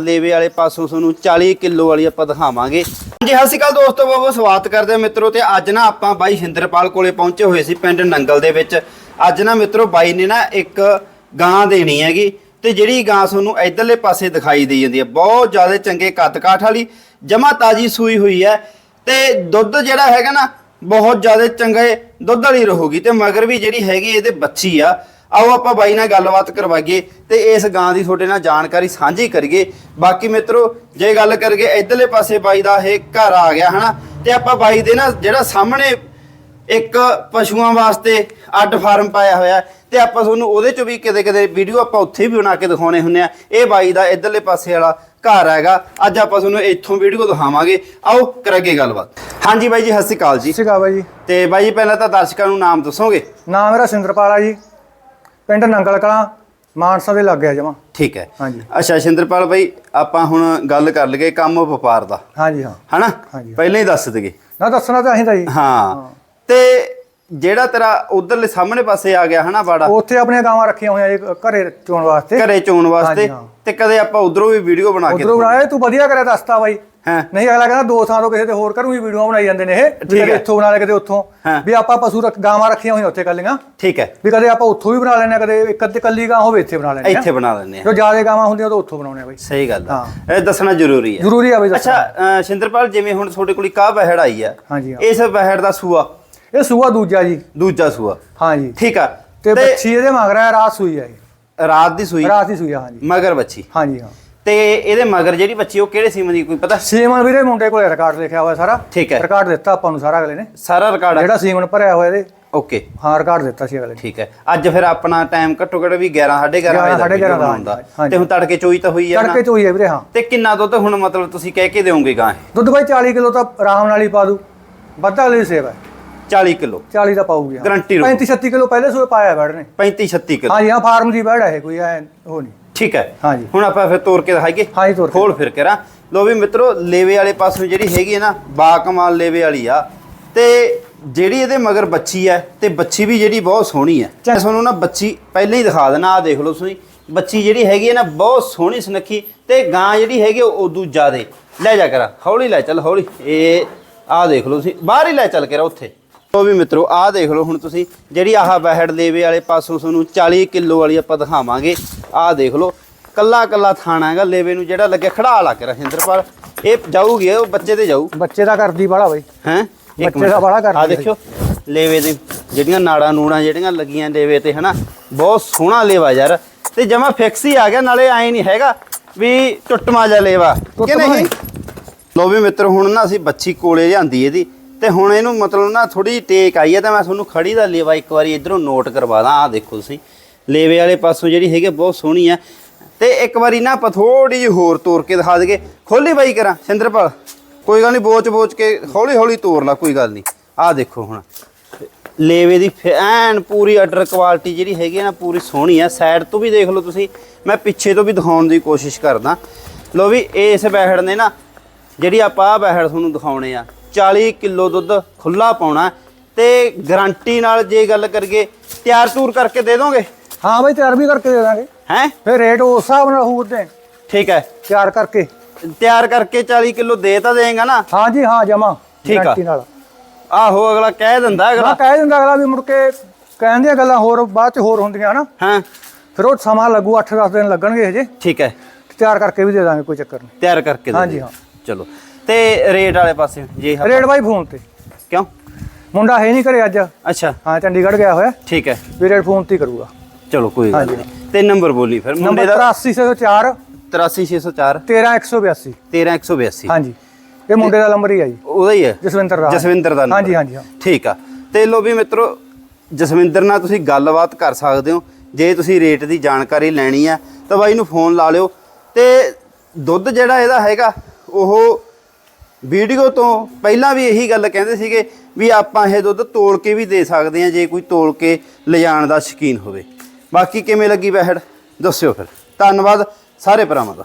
ਲੇਵੇ ਵਾਲੇ ਪਾਸੋਂ ਤੁਹਾਨੂੰ 40 ਕਿਲੋ ਵਾਲੀ ਆਪਾਂ ਦਿਖਾਵਾਂਗੇ। ਹਾਂਜੀ, ਸਤਿ ਸ਼੍ਰੀ ਅਕਾਲ ਦੋਸਤੋ, ਬਹੁਤ ਸਵਾਗਤ ਕਰਦੇ ਮਿੱਤਰੋ ਤੇ ਅੱਜ ਨਾ ਆਪਾਂ ਬਾਈ ਸ਼ਿੰਦਰਪਾਲ ਕੋਲੇ ਪਹੁੰਚੇ ਹੋਏ ਸੀ ਪਿੰਡ ਨੰਗਲ ਦੇ ਵਿੱਚ। ਅੱਜ ਨਾ ਮਿੱਤਰੋ ਬਾਈ ਨੇ ਨਾ ਇੱਕ ਗਾਂ ਦੇਣੀ ਹੈਗੀ ਤੇ ਜਿਹੜੀ ਗਾਂ ਤੁਹਾਨੂੰ ਇਧਰਲੇ ਪਾਸੇ ਦਿਖਾਈ ਦੇ ਜਾਂਦੀ ਹੈ। ਬਹੁਤ ਜ਼ਿਆਦਾ ਚੰਗੇ ਕੱਦ ਕਾਠ ਵਾਲੀ, ਜਮਾ ਤਾਜੀ ਸੂਈ ਹੋਈ ਹੈ ਤੇ ਦੁੱਧ ਜਿਹੜਾ ਹੈਗਾ ਨਾ, ਬਹੁਤ ਜ਼ਿਆਦਾ ਚੰਗੇ ਦੁੱਧ ਵਾਲੀ ਰਹੂਗੀ ਤੇ ਮਗਰ ਵੀ ਜਿਹੜੀ ਹੈਗੀ ਇਹਦੇ ਬੱਚੀ ਆ ਆਓ ਆਪਾਂ ਬਾਈ ਨਾਲ ਗੱਲਬਾਤ ਕਰਵਾਈਏ ਤੇ ਇਸ ਗਾਂ ਦੀ ਤੁਹਾਡੇ ਨਾਲ ਜਾਣਕਾਰੀ ਸਾਂਝੀ ਕਰੀਏ। ਬਾਕੀ ਮਿੱਤਰੋ ਜੇ ਗੱਲ ਕਰਗੇ ਇਧਰਲੇ ਪਾਸੇ ਬਾਈ ਦਾ ਇਹ ਘਰ ਆ ਗਿਆ ਹਨਾ? ਤੇ ਆਪਾਂ ਬਾਈ ਦੇ ਨਾ ਜਿਹੜਾ ਸਾਹਮਣੇ ਇੱਕ ਪਸ਼ੂਆਂ ਵਾਸਤੇ ਅੱਡ ਫਾਰਮ ਪਾਇਆ ਹੋਇਆ ਤੇ ਆਪਾਂ ਤੁਹਾਨੂੰ ਉਹਦੇ ਚ ਵੀ ਕਿਤੇ ਕਿਤੇ ਵੀਡੀਓ ਆਪਾਂ ਉੱਥੇ ਵੀ ਬਣਾ ਕੇ ਦਿਖਾਉਣੇ ਹੁੰਨੇ ਆ। ਇਹ ਬਾਈ ਦਾ ਇਧਰਲੇ ਪਾਸੇ ਵਾਲਾ ਘਰ ਹੈਗਾ। ਅੱਜ ਆਪਾਂ ਤੁਹਾਨੂੰ ਇੱਥੋਂ ਵੀਡੀਓ ਦਿਖਾਵਾਂਗੇ। ਆਓ ਕਰਾਂਗੇ ਗੱਲਬਾਤ। ਹਾਂਜੀ ਬਾਈ ਜੀ ਸਤਿ ਸ਼੍ਰੀ ਅਕਾਲ ਜੀ। ਸਤਿ ਸ਼੍ਰੀ ਅਕਾਲ ਬਾਈ ਜੀ। ਤੇ ਬਾਈ ਜੀ ਪਹਿਲਾਂ ਤਾਂ ਦਰਸ਼ਕਾਂ ਨੂੰ ਨਾਮ ਦੱਸੋਗੇ? ਨਾਮ ਮੇਰਾ ਸਿੰਦਰਪਾਲ ਆ ਜੀ। ਪਿੰਡ ਨੰਗਲ ਕਲਾਂ ਮਾਨਸਾ ਦੇ ਲੱਗੇ ਆ ਜਮਾ। ਠੀਕ ਹੈ। ਹਾਂਜੀ। ਅੱਛਾ ਸ਼ਿੰਦਰਪਾਲ ਬਾਈ ਆਪਾਂ ਹੁਣ ਗੱਲ ਕਰ ਲਈਏ ਕੰਮ ਵਪਾਰ ਦਾ। ਹਾਂਜੀ ਹਾਂ। ਹਨਾ। ਪਹਿਲਾਂ ਹੀ ਦੱਸ ਦਈਏ। ਨਾ ਦੱਸਣਾ ਤਾਂ ਅਸੀਂ ਤਾਂ ਜੀ। ਹਾਂ। ਤੇ ਜਿਹੜਾ ਤੇਰਾ ਉਧਰਲੇ ਸਾਹਮਣੇ ਪਾਸੇ ਆ ਗਿਆ ਹਨਾ ਬਾੜਾ? ਉੱਥੇ ਆਪਣੀਆਂ ਗਾਵਾਂ ਰੱਖੀਆਂ ਹੋਈਆਂ ਜੀ ਘਰੇ ਚੋਣ ਵਾਸਤੇ। ਘਰੇ ਚੋਣ ਵਾਸਤੇ। ਤੇ ਕਦੇ ਆਪਾਂ ਉਧਰੋਂ ਵੀ ਵੀਡੀਓ ਬਣਾ ਕੇ ਉਧਰੋਂ ਬਣਾਇਆ ਤੂੰ ਵਧੀਆ ਕਰਿਆ ਦੱਸਤਾ ਬਾਈ। ਹਾਂ? ਨਹੀਂ ਅਗਲਾ ਕਹਿੰਦਾ ਦੋ ਥਾਂ ਤੋਂ ਕਿਸੇ ਤੇ ਹੋਰ ਘਰੋਂ ਵੀਡੀਓ ਬਣਾਈ ਜਾਂਦੇ ਨੇ ਇਹ ਵੀ ਕਦੇ ਹੈ। ਇੱਥੋਂ ਬਣਾ ਲੈ ਕਦੇ ਉੱਥੋਂ। ਹਾਂ। ਵੀ ਆਪਾਂ ਪਸ਼ੂ ਰੱਖ ਗਾਵਾਂ ਰੱਖੀਆਂ ਹੋਈਆਂ ਉੱਥੇ ਕੱਲੀਆਂ। ਠੀਕ ਹੈ। ਵੀ ਕਦੇ ਆਪਾਂ ਉੱਥੋਂ ਵੀ ਬਣਾ ਲੈਣੇ ਕਦੇ ਇੱਕ ਅੱਧੀ ਕੱਲੀ ਗਾਂ ਹੋਵੇ ਇੱਥੇ ਬਣਾ ਲੈਣੇ ਇੱਥੇ ਬਣਾ ਆ ਜੋ ਜ਼ਿਆਦਾ ਗਾਵਾਂ ਹੁੰਦੀਆਂ ਤਾਂ ਉੱਥੋਂ ਬਣਾਉਣੇ ਆ ਬਾਈ। ਸਹੀ ਗੱਲ ਆ। ਇਹ ਦੱਸਣਾ ਜ਼ਰੂਰੀ ਹੈ। ਜ਼ਰੂਰੀ ਆ ਬਾਈ ਅੱਛਾ ਸ਼ਿੰਦਰਪਾਲ ਜਿਵੇਂ ਹੁਣ ਤੁਹਾਡੇ ਕੋਲ ਕਾਹ ਬਹਿੜ ਆਈ ਆ ਹਾਂਜੀ ਹਾਂ। ਇਸ ਬਹਿੜ ਦਾ ਸੂਆ? ਇਹ ਸੂਆ ਦੂਜਾ ਜੀ। ਦੂਜਾ ਸੂਆ। ਹਾਂਜੀ ਠੀਕ ਆ। ਤੇ ਬੱਚੀ ਇਹਦੇ ਮਗਰ ਆ ਰਾਤ ਸੂਈ ਆ ਇਹ। ਰਾਤ ਦੀ ਸੂਈ? ਰਾਤ ਦੀ ਸੂਈ ਹਾਂਜੀ। ਮਗਰ ਬੱਚੀ? ਹਾਂਜੀ ਹਾਂ। ਤੇ ਇਹਦੇ ਮਗਰ ਜਿਹੜੀ ਬੱਚੀ ਉਹ ਕਿਹੜੇ ਸੀਮਨ ਦੀ ਕੋਈ ਪਤਾ? ਸੀਮਨ ਵੀਰੇ ਮੁੰਡੇ ਕੋਲੇ ਰਿਕਾਰਡ ਲਿਖਿਆ ਹੋਇਆ ਸਾਰਾ। ਠੀਕ ਹੈ। ਰਿਕਾਰਡ ਦਿੱਤਾ ਆਪਾਂ ਨੂੰ ਸਾਰਾ ਅਗਲੇ ਨੇ। ਸਾਰਾ ਰਿਕਾਰਡ ਜਿਹੜਾ ਸੀਮਨ ਭਰਿਆ ਹੋਇਆ ਇਹਦੇ। ਓਕੇ ਹਾਂ ਰਿਕਾਰਡ ਦਿੱਤਾ ਸੀ ਅਗਲੇ ਠੀਕ ਹੈ। ਅੱਜ ਫਿਰ ਆਪਣਾ ਟਾਈਮ ਘੱਟੋ ਘੱਟ ਵੀ 11 11:30 ਵਜੇ ਦਾ ਹੁੰਦਾ। ਤੇ ਹੁਣ ਤੜਕੇ ਚੋਈ ਤਾਂ ਹੋਈ ਹੈ ਨਾ। ਤੜਕੇ ਚ ਹੋਈ ਹੈ ਵੀਰੇ ਹਾਂ। ਤੇ ਕਿੰਨਾ ਦੁੱਧ ਹੁਣ ਮਤਲਬ ਤੁਸੀਂ ਕਹਿ ਕੇ ਦਿਓਗੇ ਗਾਂ ਇਹ? ਦੁੱਧ ਬਾਈ 40 ਕਿਲੋ ਤਾਂ ਆਰਾਮ ਨਾਲ ਹੀ ਪਾ ਦੂ ਵੱਧਾ ਦੀ ਸੇਵਾ ਹੈ। 40 ਕਿਲੋ। 40 ਦਾ ਹਾਂ। Guarantee ਰਹੂ। 35 36 ਕਿਲੋ ਪਹਿਲੇ ਸੂਏ ਪਾਇਆ ਬੈੜ ਨੇ। 35 36 ਕਿਲੋ। ਹਾਂ ਫਾਰਮ ਦੀ ਬੈੜ ਹੈ ਇਹ, ਕੋਈ ਐ ਉਹ ਨਹੀਂ। ਠੀਕ ਹੈ। ਹਾਂਜੀ। ਹੁਣ ਆਪਾਂ ਫਿਰ ਤੋੜ ਕੇ ਦਿਖਾਈਏ। ਹਾਂਜੀ ਤੋਰ ਕੇ। ਖੋਲ ਫਿਰ ਕਰਾਂ ਲੋ ਵੀ ਮਿੱਤਰੋ ਲੇਵੇ ਵਾਲੇ ਪਾਸੋਂ ਜਿਹੜੀ ਹੈਗੀ ਹੈ ਨਾ ਬਾ ਕਮਾਲ ਲੇਵੇ ਵਾਲੀ ਆ। ਤੇ ਜਿਹੜੀ ਇਹਦੇ ਮਗਰ ਬੱਚੀ ਹੈ ਤੇ ਬੱਚੀ ਵੀ ਜਿਹੜੀ ਬਹੁਤ ਸੋਹਣੀ ਹੈ। ਮੈਂ ਤੁਹਾਨੂੰ ਨਾ ਬੱਚੀ ਪਹਿਲਾਂ ਹੀ ਦਿਖਾ ਦੇਣਾ ਆ ਦੇਖ ਲਓ ਤੁਸੀਂ। ਬੱਚੀ ਜਿਹੜੀ ਹੈਗੀ ਹੈ ਨਾ ਬਹੁਤ ਸੋਹਣੀ ਸੁਨੱਖੀ ਤੇ ਗਾਂ ਜਿਹੜੀ ਹੈਗੀ ਉਹ ਉਦੋਂ ਜ਼ਿਆਦੇ। ਲੈ ਜਾ ਕਰਾ। ਹੌਲੀ ਲੈ ਚੱਲ ਹੌਲੀ। ਇਹ ਆਹ ਦੇਖ ਲਓ ਤੁਸੀਂ। ਬਾਹਰ ਹੀ ਲੈ ਚੱਲ ਕੇ ਰਾ ਉੱਥੇ। ਉਹ ਵੀ ਮਿੱਤਰੋ ਆਹ ਦੇਖ ਲਓ ਹੁਣ ਤੁਸੀਂ। ਜਿਹੜੀ ਆਹ ਬਹਿੜ ਲੇਵੇ ਵਾਲੇ ਪਾਸੋਂ ਤੁਹਾਨੂੰ 40 ਕਿਲੋ ਵਾਲੀ ਆਪਾਂ ਦਿਖਾਵਾਂਗੇ। ਆਹ ਦੇਖ ਲਓ ਕੱਲਾ ਕੱਲਾ ਥਾਣਾ ਹੈਗਾ ਲੇਵੇ ਨੂੰ ਜਿਹੜਾ ਲੱਗਿਆ ਖੜਾ ਲਾ ਕੇ ਰਹਿੰਦਰਪਾਲ ਇਹ ਜਾਊਗੀ ਉਹ ਬੱਚੇ ਤੇ ਜਾਊ। ਬੱਚੇ ਦਾ ਕਰਦੀ ਬਾੜਾ ਬਾਈ। ਹੈ? ਬੱਚੇ ਦਾ ਬੜਾ ਕਰਦੀ ਆ। ਦੇਖਿਓ ਲੇਵੇ ਦੇ ਜਿਹੜੀਆਂ ਨਾੜਾਂ ਨੂੜਾਂ ਜਿਹੜੀਆਂ ਲੱਗੀਆਂ ਲੇਵੇ ਤੇ ਹਨਾ? ਬਹੁਤ ਸੋਹਣਾ ਲੇਵਾ ਯਾਰ। ਤੇ ਜਮਾ ਫਿਕਸ ਹੀ ਆ ਗਿਆ ਨਾਲੇ ਐ ਨਹੀਂ ਹੈਗਾ ਵੀ ਟੁੱਟਮਾ ਜਾ ਲੇਵਾ। ਕਿ ਨਹੀਂ? ਲੋ ਵੀ ਮਿੱਤਰ ਹੁਣ ਨਾ ਅਸੀਂ ਬੱਚੀ ਕੋਲੇ ਜਾਂਦੀ ਇਹਦੀ। ਤੇ ਹੁਣ ਇਹਨੂੰ ਮਤਲਬ ਨਾ ਥੋੜੀ ਟੇਕ ਆਈ ਹੈ ਤਾਂ ਮੈਂ ਤੁਹਾਨੂੰ ਖੜੀ ਦਾ ਲੇਵਾ ਇੱਕ ਵਾਰੀ ਇਧਰੋਂ ਨੋਟ ਕਰਵਾ ਦਾਂ। ਆ ਦੇਖੋ ਤੁਸੀਂ। ਲੇਵੇ ਵਾਲੇ ਪਾਸੋਂ ਜਿਹੜੀ ਹੈਗੀ ਆ, ਬਹੁਤ ਸੋਹਣੀ ਆ। ਤੇ ਇੱਕ ਵਾਰੀ ਨਾ ਆਪਾਂ ਥੋੜੀ ਜਿਹੀ ਹੋਰ ਤੋੜ ਕੇ ਦਿਖਾ ਦਈਏ। ਖੋਲੀ ਬਾਈ ਕਰਾਂ ਸਿੰਦਰਪਾਲ? ਕੋਈ ਗੱਲ ਨਹੀਂ ਬੋਚ ਬੋਚ ਕੇ ਹੌਲੀ ਹੌਲੀ ਤੋੜ ਲਾ ਕੋਈ ਗੱਲ ਨਹੀਂ। ਆਹ ਦੇਖੋ ਹੁਣ। ਲੇਵੇ ਦੀ ਫ- ਐਨ ਪੂਰੀ ਅਡਰ ਕੁਆਲਿਟੀ ਜਿਹੜੀ ਹੈਗੀ ਆ ਨਾ ਪੂਰੀ ਸੋਹਣੀ ਆ। ਸਾਈਡ ਤੋਂ ਵੀ ਦੇਖ ਲਓ ਤੁਸੀਂ। ਮੈਂ ਪਿੱਛੇ ਤੋਂ ਵੀ ਦਿਖਾਉਣ ਦੀ ਕੋਸ਼ਿਸ਼ ਕਰਦਾ। ਲੋ ਵੀ ਇਸ ਬੈਹੜ ਨੇ ਨਾ ਜਿਹੜੀ ਆਪਾਂ ਆਹ ਬੈਹੜ ਤੁਹਾਨੂੰ ਦਿਖਾਉਣੇ ਆ 40 ਕਿਲੋ ਦੁੱਧ ਖੁੱਲਾ ਪਾਉਣਾ। ਤੇ ਗਾਰੰਟੀ ਨਾਲ ਜੇ ਗੱਲ ਕਰੀਏ ਤਿਆਰ ਤੂਰ ਕਰਕੇ ਦੇ ਦੋਗੇ? ਹਾਂ ਬਾਈ ਤਿਆਰ ਵੀ ਕਰਕੇ ਦੇ ਦਾਂਗੇ। ਹੈ? ਫਿਰ ਰੇਟ ਉਸ ਹਿਸਾਬ ਨਾਲ ਹੋਊ ਤੇ ਠੀਕ ਹੈ। ਤਿਆਰ ਕਰਕੇ। ਤਿਆਰ ਕਰਕੇ 40 ਕਿਲੋ ਦੇ ਤਾਂ ਦੇਗਾ ਨਾ? ਹਾਂ ਜੀ ਹਾਂ ਜਮਾ। ਠੀਕ ਆ। ਗਾਰੰਟੀ ਨਾਲ। ਆਹੋ ਅਗਲਾ ਕਹਿ ਦਿੰਦਾ ਅਗਲਾ। ਕਹਿ ਦਿੰਦਾ ਅਗਲਾ ਵੀ ਮੁੜ ਕੇ ਕਹਿਣ ਦੀਆਂ ਗੱਲਾਂ ਹੋਰ ਬਾਅਦ ਚ ਹੋਰ ਹੁੰਦੀਆਂ ਹਨਾ? ਹਾਂ। ਫਿਰ ਉਹ ਸਮਾਂ ਲੱਗੂ 8-10 ਦਿਨ ਲੱਗਣਗੇ ਹਜੇ ਠੀਕ ਹੈ। ਤਿਆਰ ਕਰਕੇ ਵੀ ਦੇ ਦਾਂਗੇ ਕੋਈ ਚੱਕਰ ਨਹੀਂ। ਤਿਆਰ ਕਰਕੇ ਦੇ ਹਾਂਜੀ, ਦਿਓ। ਹਾਂ। ਚਲੋ। ਤੇ ਰੇਟ ਵਾਲੇ ਪਾਸੇ ਜੀ ਰੇਟ ਬਾਈ ਫੋਨ ਤੇ। ਕਿਉਂ? ਮੁੰਡਾ ਹੈ ਨਹੀਂ ਘਰੇ ਅੱਜ। ਅੱਛਾ। ਹਾਂ ਚੰਡੀਗੜ੍ਹ ਗਿਆ ਹੋਇਆ। ਠੀਕ ਹੈ। ਵੀ ਰੇਟ ਫੋਨ ਤੇ ਹੀ ਕਰੂਗਾ। ਚਲੋ ਕੋਈ ਗੱਲ। ਨਹੀਂ। ਤੇ ਨੰਬਰ ਬੋਲੀ ਫਿਰ ਮੁੰਡੇ ਨੰਬਰ ਦਾ 83604 83604 13182 13182 ਹਾਂਜੀ। ਇਹ ਮੁੰਡੇ ਦਾ ਨੰਬਰ ਹੀ ਆ ਜੀ। ਉਹਦਾ ਹੀ ਹੈ ਜਸਵਿੰਦਰ ਦਾ। ਜਸਵਿੰਦਰ ਦਾ। ਹਾਂਜੀ ਹਾਂਜੀ ਹਾਂ। ਠੀਕ ਆ। ਤੇ ਲੋ ਵੀ ਮਿੱਤਰੋ ਜਸਵਿੰਦਰ ਨਾਲ ਤੁਸੀਂ ਗੱਲਬਾਤ ਕਰ ਸਕਦੇ ਹੋ। ਜੇ ਤੁਸੀਂ ਰੇਟ ਦੀ ਜਾਣਕਾਰੀ ਲੈਣੀ ਆ ਤਾਂ ਬਾਈ ਨੂੰ ਫੋਨ ਲਾ ਲਿਓ। ਤੇ ਦੁੱਧ ਜਿਹੜਾ ਇਹਦਾ ਹੈਗਾ ਉਹ ਵੀਡੀਓ ਤੋਂ ਪਹਿਲਾਂ ਵੀ ਇਹੀ ਗੱਲ ਕਹਿੰਦੇ ਸੀਗੇ ਵੀ ਆਪਾਂ ਇਹ ਦੁੱਧ ਤੋਲ ਕੇ ਵੀ ਦੇ ਸਕਦੇ ਆ ਜੇ ਕੋਈ ਤੋਲ ਕੇ ਲਿਜਾਣ ਦਾ ਸ਼ੌਕੀਨ ਹੋਵੇ। ਬਾਕੀ ਕਿਵੇਂ ਲੱਗੀ ਬਹਿੜ ਦੱਸਿਓ ਫਿਰ। ਧੰਨਵਾਦ ਸਾਰੇ ਭਰਾਵਾਂ ਦਾ।